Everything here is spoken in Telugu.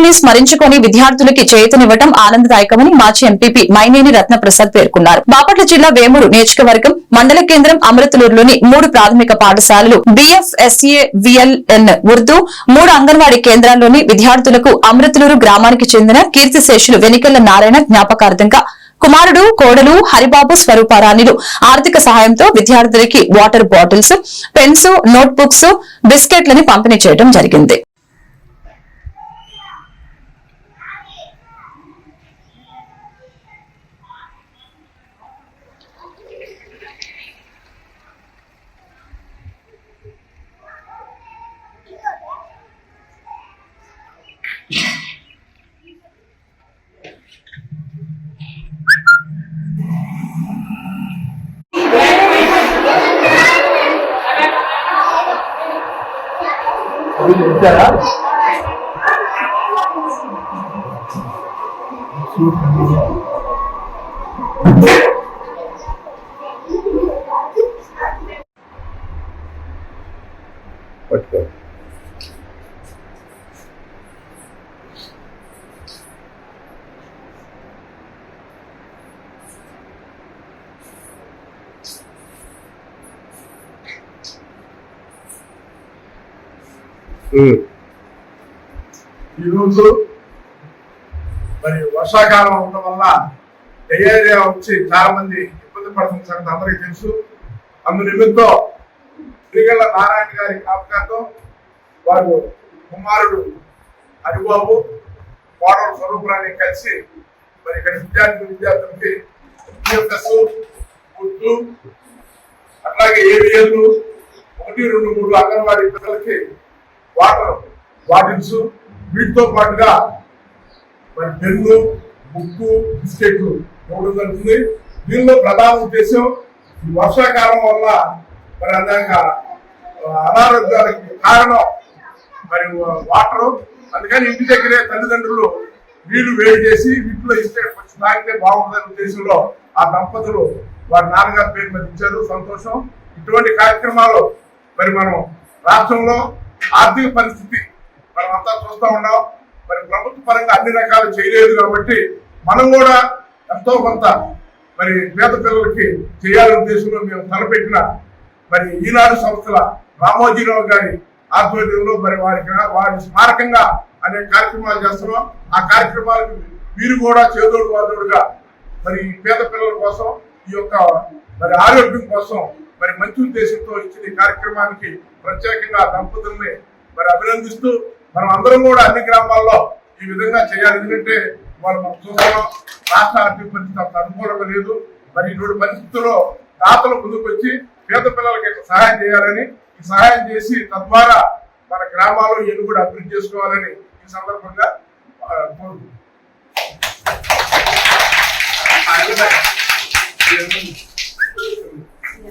అమరవీరుల్ని స్మరించుకొని విద్యార్థులకి చేతనివ్వడం ఆనందదాయకమని మాజీ ఎంపీపీ మైనేని రత్నప్రసాద్ పేర్కొన్నారు. బాపట్ల జిల్లా వేమూరు నియోజకవర్గం మండల కేంద్రం అమృతలూరులోని మూడు ప్రాథమిక పాఠశాలలు బిఎఫ్ఎస్ఏ విఎల్ఎన్ ఉర్దూ మూడు అంగన్వాడీ కేంద్రాల్లోని విద్యార్థులకు అమృతలూరు గ్రామానికి చెందిన కీర్తిశేషులు వెనికెళ్ళ నారాయణ జ్ఞాపకార్థంగా కుమారుడు కోడలు హరిబాబు స్వరూపారాణిలు ఆర్థిక సహాయంతో విద్యార్థులకి water bottles pens note books బిస్కెట్లని పంపిణీ చేయడం జరిగింది. పట్టుకో ఉమ్. ఈరోజు మరి వర్షాకాలం ఉండడం వల్ల డయేరియా వచ్చి చాలా మంది ఇబ్బంది పడుతున్న సంగతి అందరికీ తెలుసు. అందు నిమిత్తం శ్రీగళ్ళ నారాయణ గారి జ్ఞాపకార్థం వారు కుమారుడు హరిబాబు కోడలు స్వరూపురాన్ని కలిసి మరి ఇక్కడ విద్యార్థి విద్యార్థులకి టిఎఫ్ఎస్ గుర్తు అట్లాగే ఏవిఎల్ ఒకటి రెండు మూడు అంగన్వాడీ పిల్లలకి వాటర్. బాటిల్స్ వీటితో పాటుగా మరి పెన్ను బుక్కు బిస్కెట్లు ఇవ్వడం జరుగుతుంది. దీనిలో ప్రధాన ఉద్దేశం ఈ వర్షాకాలం వల్ల మరి అందాక అనారోగ్యాలకి కారణం మరి వాటర్. అందుకని ఇంటి దగ్గరే తల్లిదండ్రులు నీళ్ళు వేడి చేసి వీటిలో ఇస్తే కొంచెం తాగితే బాగుంటుందనే ఉద్దేశంలో ఆ దంపతులు వారి నాన్నగారి పేరు మీద ఇచ్చారు. సంతోషం. ఇటువంటి కార్యక్రమాలు మరి మనం రాష్ట్రంలో ఆర్థిక పరిస్థితి మనం అంతా చూస్తూ ఉన్నాం. మరి ప్రభుత్వ పరంగా అన్ని రకాలు చేయలేదు కాబట్టి మనం కూడా ఎంతో కొంత మరి పేద పిల్లలకి చేయాలనే ఉద్దేశంలో మేము తలపెట్టిన మరి ఈనాడు సంస్థల రామోజీరావు గారి ఆధ్వర్యంలో మరి వారికి వారి స్మారకంగా అనేక కార్యక్రమాలు చేస్తున్నాం. ఆ కార్యక్రమాలకు వీరు కూడా చేదోడు వాదోడుగా మరి ఈ పేద పిల్లల కోసం ఈ యొక్క మరి ఆరోగ్యం కోసం మరి మంచి ఉద్దేశంతో ఇచ్చిన కార్యక్రమానికి ప్రత్యేకంగా దంపతుల్ని మరి అభినందిస్తూ మనం అందరం కూడా అన్ని గ్రామాల్లో ఈ విధంగా చేయాలి ఎందుకంటే వాళ్ళు మనం చూస్తున్నాం రాష్ట్ర ఆర్థిక పరిస్థితి అంత అనుకూలంగా లేదు మరి ఇటువంటి పరిస్థితుల్లో దాతలు ముందుకు వచ్చి పేద పిల్లలకి సహాయం చేయాలని ఈ సహాయం చేసి తద్వారా మన గ్రామాలు ఎన్ని కూడా అభివృద్ధి చేసుకోవాలని ఈ సందర్భంగా కోరుకుంటున్నాను.